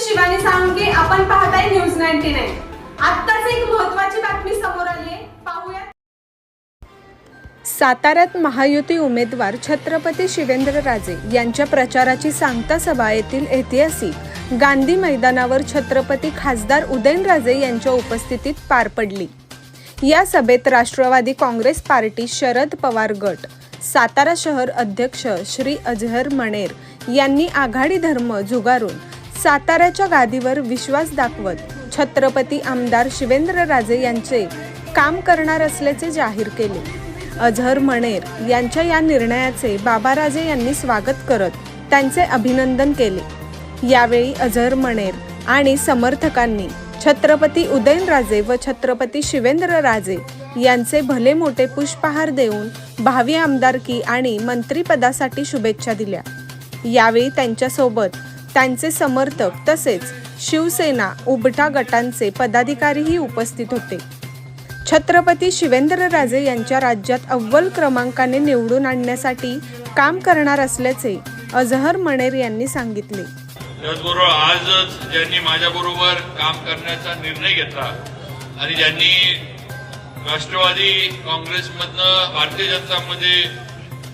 शिवानी सांगे आपण पाहताय न्यूज नाईन्टी नाईन आत्ताच एक महत्वाची बातमी समोर आली आहे पाहूया. साताऱ्यात महायुती उमेदवार छत्रपती शिवेंद्रराजे यांच्या प्रचाराची सांगता सभा येथील ऐतिहासिक गांधी मैदानावर छत्रपती खासदार उदयनराजे यांच्या उपस्थितीत पार पडली. या सभेत राष्ट्रवादी काँग्रेस पार्टी शरद पवार गट सातारा शहर अध्यक्ष श्री अजहर मणेर यांनी आघाडी धर्म झुगारून साताऱ्याच्या गादीवर विश्वास दाखवत छत्रपती आमदार शिवेंद्रराजे यांचे काम करणार असल्याचे जाहीर केले. अझहर मणेर यांच्या या निर्णयाचे बाबाराजे यांनी स्वागत करत त्यांचे अभिनंदन केले. यावेळी अझहर मणेर आणि समर्थकांनी छत्रपती उदयनराजे व छत्रपती शिवेंद्रराजे यांचे भले मोठे पुष्पहार देऊन भावी आमदारकी आणि मंत्रिपदासाठी शुभेच्छा दिल्या. यावेळी त्यांच्यासोबत त्यांचे समर्थक तसेच शिवसेना उबटा गटांचे पदाधिकारीही उपस्थित होते. छत्रपती शिवेंद्रराजे यांच्या राज्यात अव्वल क्रमांकाने निवडून आणण्यासाठी काम करणार असल्याचे अजहर मणेर यांनी सांगितले. त्याचबरोबर आजच ज्यांनी माझ्याबरोबर काम करण्याचा निर्णय घेतला आणि ज्यांनी राष्ट्रवादी काँग्रेसमधनं भारतीय जनता मध्ये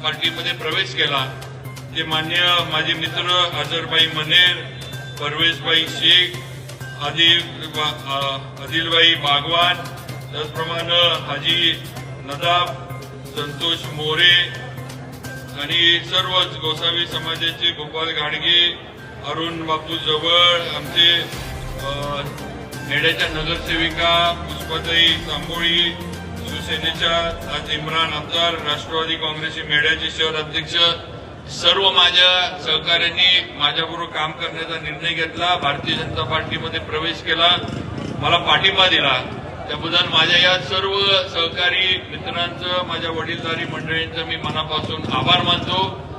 पार्टीमध्ये प्रवेश केला ते मान्य माझे मित्र अजरबाई मनेर परवेशबाई शेख आदिल अ, आदिलबाई बागवान त्याचप्रमाणे हाजी नदाब संतोष मोरे आणि सर्वच गोसावी समाजाचे गोपाल घाडगे अरुण बापू जवळ आमचे नेड्याच्या नगरसेविका पुष्पाताई तांबोळी शिवसेनेच्या आज इम्रान अब्दार राष्ट्रवादी काँग्रेसचे मेढ्याचे शहर अध्यक्ष सर्व माझ्या सहकाऱ्यांनी माझ्याबरोबर काम करण्याचा निर्णय घेतला. भारतीय जनता पार्टीमध्ये प्रवेश केला. मला पाठिंबा दिला. त्याबद्दल माझ्या या सर्व सहकारी मित्रांचं माझ्या वडीलधारी मंडळींचं मी मनापासून आभार मानतो.